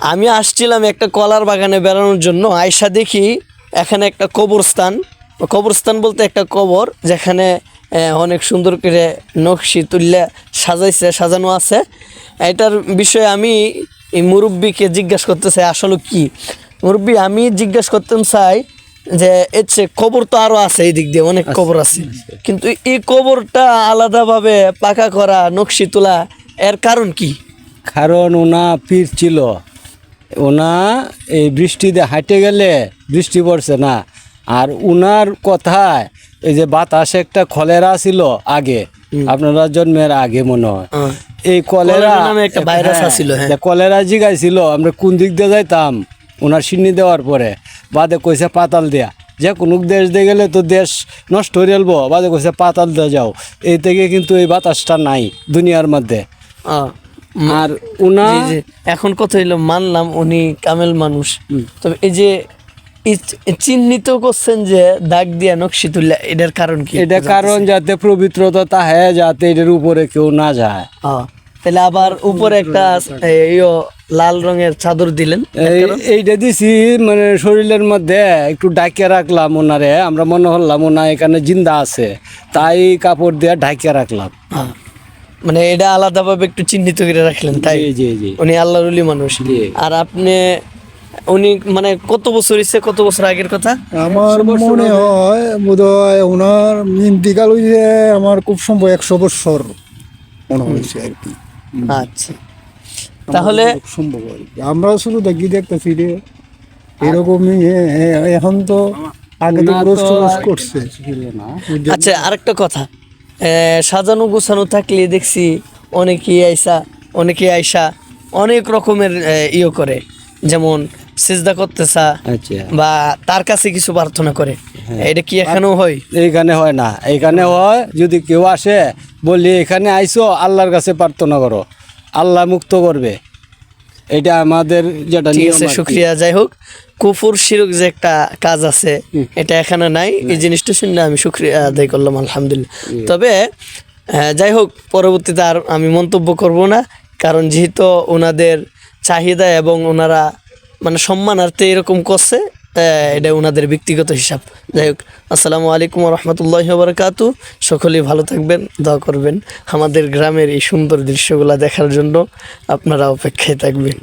আমি আসছিলাম একটা কলার বাগানে বেড়ানোর জন্য। আয়সা দেখি এখানে একটা কবরস্থান। কবরস্থান বলতে একটা কবর যেখানে অনেক সুন্দর করে নকশি তুললে সাজাইছে সাজানো আছে। এটার বিষয়ে আমি এই মুরব্বীকে জিজ্ঞাসা করতে চাই আসলে কি? মুরব্বী আমি জিজ্ঞাসা করতে চাই যে এর কবর তো আরও আছে এই দিক দিয়ে অনেক কবর আছে। কিন্তু এই কবরটা আলাদাভাবে পাকা করা নকশি তোলা এর কারণ কি? কারণ ওনা পীর ছিল। ওনা এই বৃষ্টিতে হাঁটে গেলে বৃষ্টি পড়ছে না। আর উনার কথায় এই যে বাতাসে একটা খলেরা ছিল আগে আপনারা জন্মের আগে মনে হয়। হ্যাঁ। এই কলেরা কলেরা একটা ভাইরাস হ্যাঁ। যে কলেরা জিগাইছিল আমরা কোন দিক দিয়ে যাইতাম? ওনার সিন্নি দেওয়ার পরে। বাদে কইছে পাতাল দেয়া। যে কোনো দেশ দিয়ে গেলে তো দেশ নষ্ট হয়ে গেলবো। বাদে কইছে পাতাল দিয়ে যাও। এই থেকে কিন্তু এই বাতাসটা নাই দুনিয়ার মধ্যে। আর উনা। এখন কথা হইল মানলাম উনি কামেল মানুষ। তবে এই যে চিহ্নিত করছেন যে দাগ দিয়া নকশি তুললে এটার কারণ কি? এটা কারণ যাতে পবিত্রতা তাহে যাতে এটার উপরে কেউ না যায়। তাহলে আবার উপরে একটা ইয়ো লাল রঙের চাদর দিলেন এইটা দিছি মানে শরীরের মধ্যে একটু ডাকিয়ে রাখলাম ওনারে আমরা মনে হলাম ওনা এখানে জিন্দা আছে তাই কাপড় দিয়ে ঢাকিয়ে রাখলাম। মানে এটা আলাদাভাবে একটু চিহ্নিত করে রাখলেন তাই? জি জি জি। উনি আল্লাহরুলি মানুষ। আর আপনি উনি মানে কত বছর ইচ্ছে কত বছর আগের কথা? আমার মনে হয় বোধ হয় ওনার ইন্তিকাল হয়েছে আমার খুব সম্ভব একশো বছর মনে হয়েছে আর কি। আচ্ছা। তাহলে খুব সম্ভব আর কি আমরা শুধু দেখি দেখতেছি রে এরকমই এখন তো আগে তো করছে। আচ্ছা আরেকটা কথা। সাজানো গোছানো থাকলে দেখছি অনেকেই আইসা অনেকে আইসা অনেক রকমের ইয়ে করে। যেমন সিজদা করতেছা চা বা তার কাছে কিছু প্রার্থনা করে। এটা কি এখানেও হয়? এইখানে হয় না। এইখানে হয় যদি কেউ আসে বলি এখানে আইসো আল্লাহর কাছে প্রার্থনা করো। আল্লাহ মুক্ত করবে। এটা আমাদের যেটা ঠিক আছে শুক্রিয়া। যাই হোক কুফুর শিরক যে একটা কাজ আছে এটা এখানে নাই। এই জিনিসটা শুনে আমি শুক্রিয়া আদায় করলাম আলহামদুলিল্লাহ। তবে আহ, যাই হোক পরবর্তীতে আর আমি মন্তব্য করব না কারণ যেহেতু ওনাদের চাহিদা এবং ওনারা মানে সম্মানার্থে এরকম করছে এটা ওনাদের ব্যক্তিগত হিসাব। যাই হোক, আসসালামু আলাইকুম রহমতুল্লাহ বারকাতু সকলেই ভালো থাকবেন, দোয়া করবেন। আমাদের গ্রামের এই সুন্দর দৃশ্যগুলো দেখার জন্য আপনারা অপেক্ষায় থাকবেন।